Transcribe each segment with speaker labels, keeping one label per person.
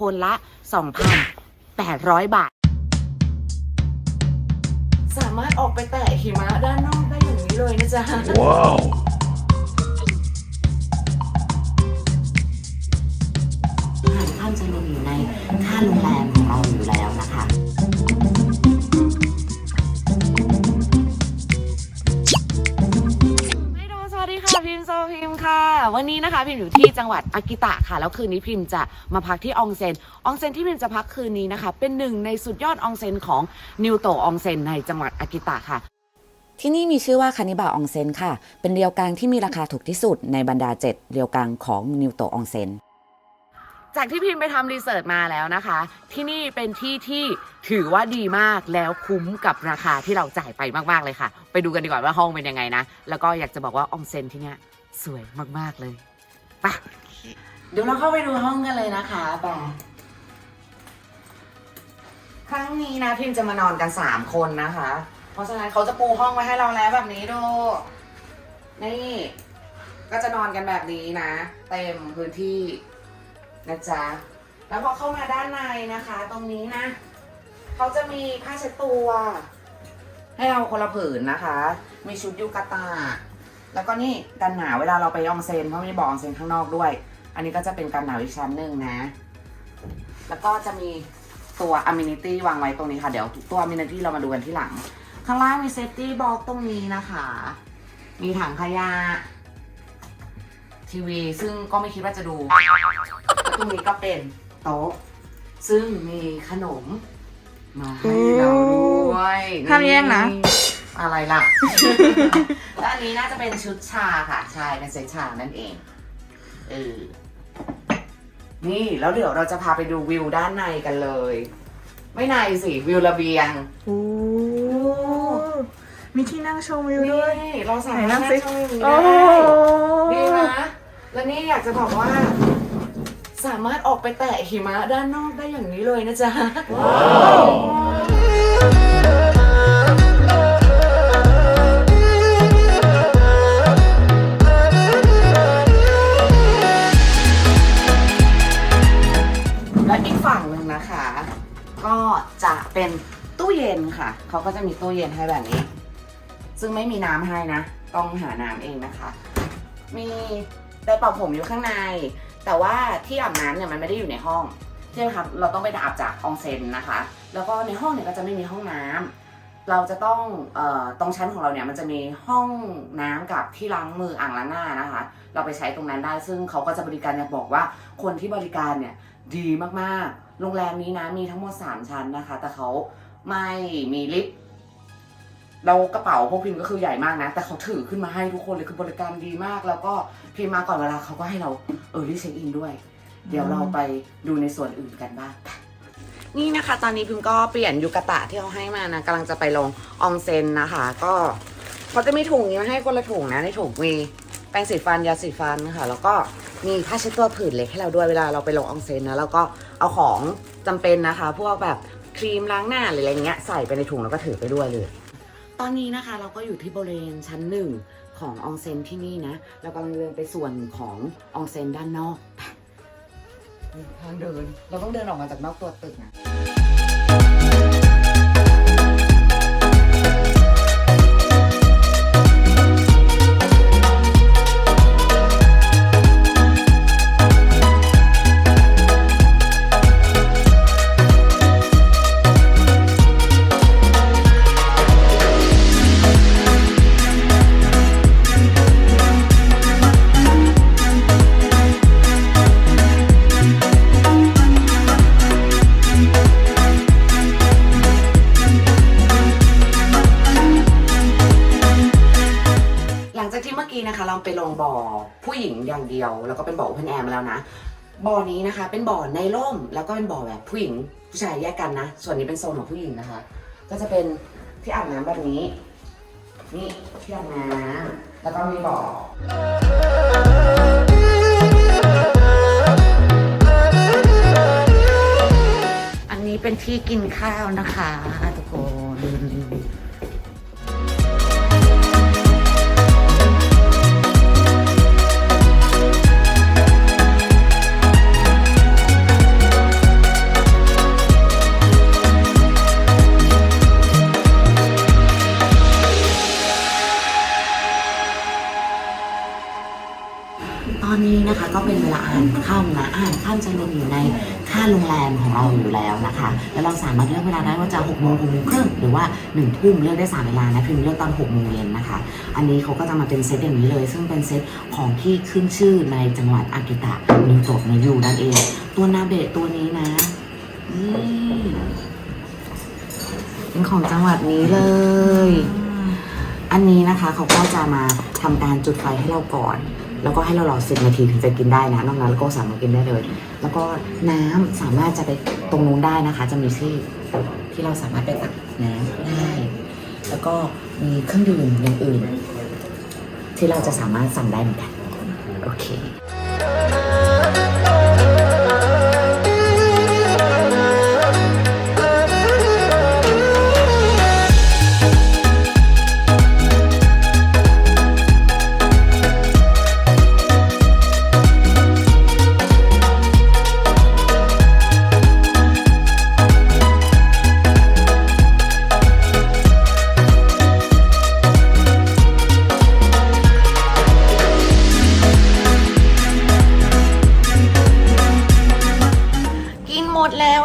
Speaker 1: คนละ 2,800 บาท สามารถออกไปแตะหิมะด้านนอกได้อย่างนี้เลยนะจ๊ะ
Speaker 2: Wow.
Speaker 1: อาหารค่ำจะรวมอยู่ในค่าโรงแรมของเราอยู่แล้วนะคะ วันนี้นะคะพิมพ์อยู่ที่จังหวัดอากิตะค่ะ แล้วคืนนี้พิมพ์จะมาพักที่อองเซนอองเซนที่พิมพ์จะพักคืนนี้นะคะ เป็นหนึ่งในสุดยอดอองเซนของนิวโตอองเซนในจังหวัดอากิตะค่ะ ที่นี่มีชื่อว่าคานิบาอองเซนค่ะ เป็นเรียวกังที่มีราคาถูกที่สุดในบรรดา7เรียวกังของนิวโตอองเซนจากที่พิมพ์ไปทำรีเสิร์ชมาแล้วนะคะ ที่นี่เป็นที่ที่ถือว่าดีมากแล้วคุ้มกับราคาที่เราจ่ายไปมากๆเลยค่ะ ไปดูกันดีกว่าว่าห้องเป็นยังไงนะ แล้วก็อยากจะบอกว่าอองเซนที่เนี่ย สวยมากๆเลยไปเดี๋ยวเราเข้าไปดูห้องกันเลยนะคะไปครั้งนี้นะพิมจะมานอนกันสามคนนะคะ เพราะฉะนั้นเขาจะปูห้องไว้ให้เราแล้วแบบนี้ดูนี่ก็จะนอนกันแบบนี้นะ เต็มพื้นที่นะจ๊ะแล้วพอเข้ามาด้านในนะคะ ตรงนี้นะเขาจะมีผ้าเช็ดตัว ให้เราคนละผืนนะคะ มีชุดยูกาตา แล้วก็นี่กันหนาวเวลาเราไปอองเซนเพราะมีบ่ออองเซนข้างนอกด้วย อันนี้ก็จะเป็นกันหนาวอีกชั้นหนึ่งนะ แล้วก็จะมีตัว Amenity วางไว้ตรงนี้ค่ะ เดี๋ยวตัว Amenity เรามาดูกันที่หลัง ข้างล่างมี Safety Box ตรงนี้นะคะ มีถังขยะทีวี ซึ่งก็ไม่คิดว่าจะดู ตรงนี้ก็เป็นโต๊ะ ซึ่งมีขนม มาให้เราด้วย
Speaker 3: ห้ามแย่งนะ
Speaker 1: อะไรล่ะ แล้วอันนี้น่าจะเป็นชุดชาค่ะใช่เป็นเซตชานั่นเอง เออ นี่แล้วเดี๋ยวเราจะพาไปดูวิวด้านในกันเลย ไม่ในสิวิวระเบียง
Speaker 3: โอ้มีที่นั่งชมวิว
Speaker 1: นี่
Speaker 3: ด้วย
Speaker 1: เราสา
Speaker 3: ไหน
Speaker 1: มาร
Speaker 3: นั่
Speaker 1: ถ
Speaker 3: ง
Speaker 1: นั่ง
Speaker 3: สิ
Speaker 1: ชมวิว
Speaker 3: โอ้
Speaker 1: ได้ดีนะ แล้วนี่อยากจะบอกว่า สามารถออกไปแตะหิมะด้านนอกได้อย่างนี้เลยนะจ๊ะ และอีกฝั่งหนึ่งนะคะ ก็จะเป็นตู้เย็นค่ะ เขาก็จะมีตู้เย็นให้แบบนี้ ซึ่งไม่มีน้ำให้นะ ต้องหาน้ำเองนะคะ มีไดร์เป่าผมอยู่ข้างใน แต่ว่าที่อาบน้ำเนี่ยมันไม่ได้อยู่ในห้องใช่ไหมครับเราต้องไปอาบจากอองเซ็นนะคะ แล้วก็ในห้องเนี่ยก็จะไม่มีห้องน้ำเราจะต้องออตรงชั้นของเราเนี่ยมันจะมีห้องน้ำกับที่ล้างมืออ่างล้างหน้านะคะ เราไปใช้ตรงนั้นได้ซึ่งเขาก็จะบริการเนี่ยบอกว่าคนที่บริการเนี่ย ดีมากๆ โรงแรมนี้นะมีทั้งหมด 3 ชั้นนะคะ แต่เขาไม่มีลิฟต์เรากระเป๋าพวกพิมพ์ก็คือใหญ่มากนะ แต่เขาถือขึ้นมาให้ทุกคนเลยคือบริการดีมาก แล้วก็พิมมาก่อนเวลาเขาก็ให้เราเออรีเช็คอินด้วย เดี๋ยวเราไปดูในส่วนอื่นกันบ้างนี่นะคะ ตอนนี้พิมก็เปลี่ยนยูกะตะที่เขาให้มานะกำลังจะไปลงอองเซนนะคะ ก็เขาจะมีถุงนี้มาให้คนละถุงนะในถุงมี แปรงสีฟันยาสีฟันนะคะแล้วก็มีผ้าเช็ดตัวผืนเล็กให้เราด้วยเวลาเราไปลงอองเซนนะแล้วก็เอาของจำเป็นนะคะ พวกแบบครีมล้างหน้าหรืออะไรเงี้ยใส่ไปในถุงแล้วก็ถือไปด้วยเลย ตอนนี้นะคะเราก็อยู่ที่บริเวณชั้นหนึ่งของอองเซนที่นี่นะเรากำลังเดินไปส่วนของอองเซนด้านนอกไปทางเดิน เราต้องเดินออกมาจากนอกตัวตึกนะ นะคะ เราไปลงบ่อผู้หญิงอย่างเดียว แล้วก็เป็นบ่อ open air มาแล้วนะบ่อนี้นะคะ เป็นบ่อในร่มแล้วก็เป็นบ่อแบบผู้หญิงผู้ชายแยกกันนะ ส่วนนี้เป็นโซนของผู้หญิงนะคะ ก็จะเป็นที่อาบน้ำแบบนี้ นี่ที่อาบน้ำแล้วก็มีบ่ออันนี้เป็นที่กินข้าวนะคะทุกคนา
Speaker 2: รค่ำนะอาหารค่ำจะรวมอยู่ในค่าโรงแรมของเราอยู่แล้วนะคะ แล้วเราสามารถเลือกเวลาได้ว่าจะ6โมง6โมงครึ่งหรือว่า1ทุ่มเลือกได้สามเวลานะพิมพ์เลือกตอน6โมงเย็นนะคะ อันนี้เขาก็จะมาเป็นเซตอย่างนี้เลย ซึ่งเป็นเซตของที่ขึ้นชื่อในจังหวัดอากิตะนิโตะนะยูนั่นเอง ตัวนาเบะตัวนี้นะนี่เป็นของจังหวัดนี้เลย อันนี้นะคะเขาก็จะมาทำการจุดไฟให้เราก่อน แล้วก็ให้เรารอสิบนาทีถึงจะกินได้นะนอกนั้นเราก็สามารถกินได้เลย แล้วก็น้ำสามารถจะไปตรงนู้นได้นะคะ จะมีที่ที่เราสามารถไปตักน้ำได้ แล้วก็มีเครื่องดื่มอย่างอื่น ที่เราจะสามารถสั่งได้เหมือนกันโอเค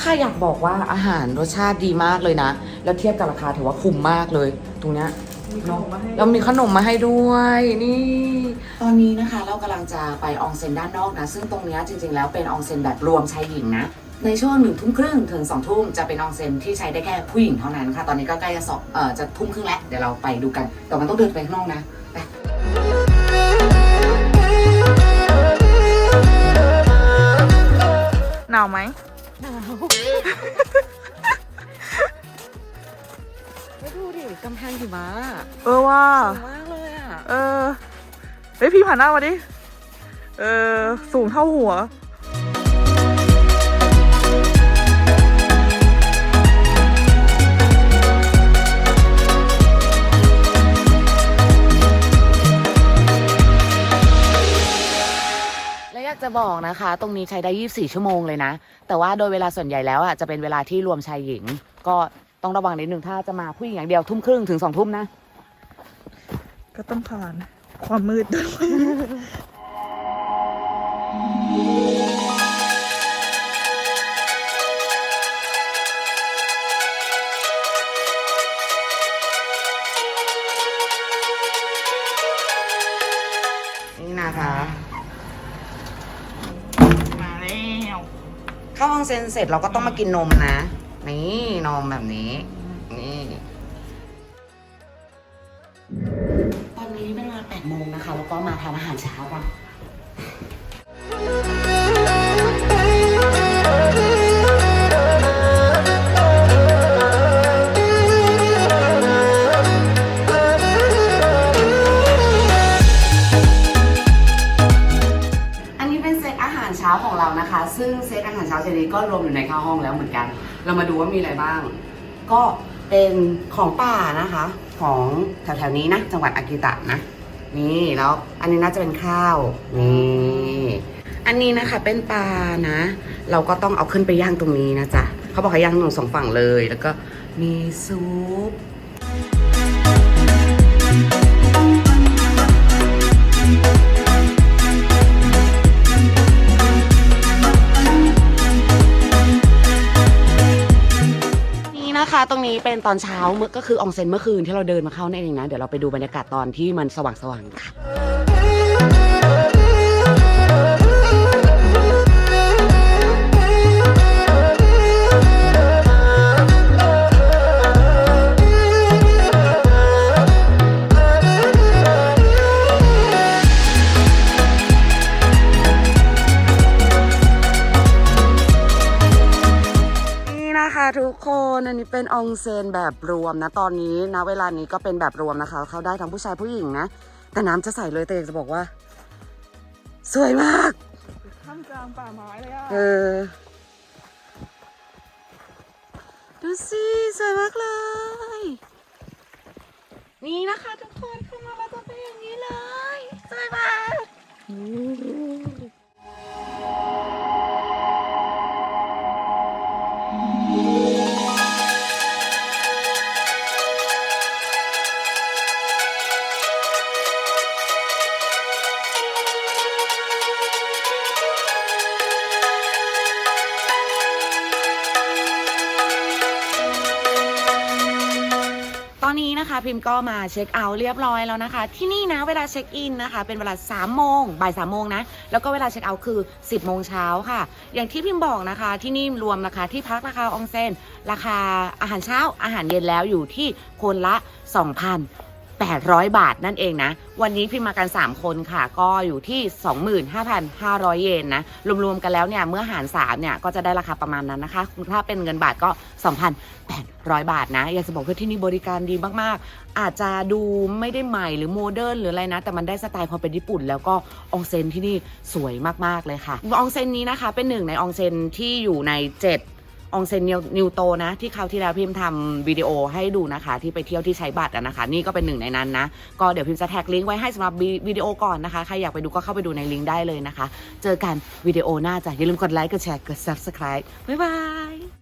Speaker 2: แล้วค่ะอยากบอกว่าอาหารรสชาติดีมากเลยนะ แล้วเทียบกับราคาถือว่าคุ้มมากเลย ตรงเนี้ยเนอะแล้วมีขนมมาให้ด้วยนี่ ตอนนี้นะคะเรากำลังจะไปอองเซ็นด้านนอกนะ ซึ่งตรงเนี้ยจริงๆแล้วเป็นอองเซ็นแบบรวมชายหญิงนะ ในช่วงหนึ่งทุ่มครึ่งถึงสองทุ่มจะเป็นอองเซ็นที่ใช้ได้แค่ผู้หญิงเท่านั้นค่ะ ตอนนี้ก็ใกล้จะสอบเอ่อจะทุ่มครึ่งแล้วเดี๋ยวเราไปดูกัน แต่มันต้องเดินไปข้างนอกนะไป
Speaker 3: หนาวไหม
Speaker 1: หนาวไปดูดิกำแพงหิมะ
Speaker 3: เออว่า
Speaker 1: สวยมากเลยอะ
Speaker 3: เออ เฮ้ยพี่ผ่านหน้ามาดิ เออ สูงเท่าหัว
Speaker 1: จะบอกนะคะ ตรงนี้ใช้ได้ 24 ชั่วโมงเลยนะ แต่ว่าโดยเวลาส่วนใหญ่แล้วอะจะเป็นเวลาที่รวมชายหญิง ก็ต้องระวังนิดนึงถ้าจะมาผู้หญิงอย่างเดียวทุ่มครึ่งถึงสองทุ่มนะ
Speaker 3: ก็ต้องผ่านความมืดด้วย
Speaker 1: เข้าห้องเซนเสร็จเราก็ต้องมากินนมนะ นี่นมแบบนี้ นี่ ตอนนี้เป็นเวลา8โมงนะคะ แล้วก็มาทานอาหารเช้ากัน เรามาดูว่ามีอะไรบ้าง ก็เป็นของป่านะคะ ของแถวๆนี้นะ จังหวัดอากิตะนะ นี่แล้วอันนี้น่าจะเป็นข้าว นี่อันนี้นะคะเป็นปลานะ เราก็ต้องเอาขึ้นไปย่างตรงนี้นะจ๊ะเขาบอกให้ย่างตรงสองฝั่งเลยแล้วก็มีซุป ตรงนี้เป็นตอนเช้าเมื่อก็คืออองเซ็นเมื่อคืนที่เราเดินมาเข้านั่นเองนะ เดี๋ยวเราไปดูบรรยากาศตอนที่มันสว่างๆค่ะ เป็นอองเซนแบบรวมนะตอนนี้นะเวลานี้ก็เป็นแบบรวมนะคะ เข้าได้ทั้งผู้ชายผู้หญิงนะ แต่น้ำจะใสเลยแต่อยากจะบอกว่า สวยมาก
Speaker 3: ท่ามกลางป่าไม้เลยอะ
Speaker 1: เออดูสิสวยมากเลย นี่นะคะทุกคนเข้ามาแล้วจะเป็นอย่างนี้เลย สวยมาก นี้นะคะ พิมพ์ก็มาเช็คเอาท์เรียบร้อยแล้วนะคะ ที่นี่นะเวลาเช็คอินนะคะ เป็นเวลา3โมงบ่ายสามโมงนะ แล้วก็เวลาเช็คเอาท์คือ 10โมงเช้าค่ะ อย่างที่พิมพ์บอกนะคะ ที่นี่รวมราคาที่พักราคาอองเซนราคาอาหารเช้าอาหารเย็นแล้วอยู่ที่คนละ 800 บาทนั่นเองนะ วันนี้พิมพ์มากัน 3 คนค่ะ ก็อยู่ที่ 25,500 เยนนะ รวมๆกันแล้วเนี่ย เมื่อหาร 3 เนี่ย ก็จะได้ราคาประมาณนั้นนะคะ ถ้าเป็นเงินบาทก็ 2,800 บาทนะ อยากจะบอกว่าที่นี่บริการดีมากๆ อาจจะดูไม่ได้ใหม่หรือโมเดิร์นหรืออะไรนะ แต่มันได้สไตล์ความเป็นญี่ปุ่น แล้วก็อองเซนที่นี่สวยมากๆเลยค่ะ อองเซนนี้นะคะเป็นหนึ่งในอองเซนที่อยู่ใน 7 องเซนนิวโตนะ ที่คราวที่แล้วพิมพ์ทำวิดีโอให้ดูนะคะ ที่ไปเที่ยวที่ใช้บัตรนะคะ นี่ก็เป็นหนึ่งในนั้นนะ ก็เดี๋ยวพิมพ์จะแท็กลิงก์ไว้ให้สำหรับวิดีโอก่อนนะคะ ใครอยากไปดูก็เข้าไปดูในลิงก์ได้เลยนะคะ เจอกันวิดีโอหน้าจ้ะอย่าลืมกดไลค์กดแชร์กด subscribe บ๊ายบาย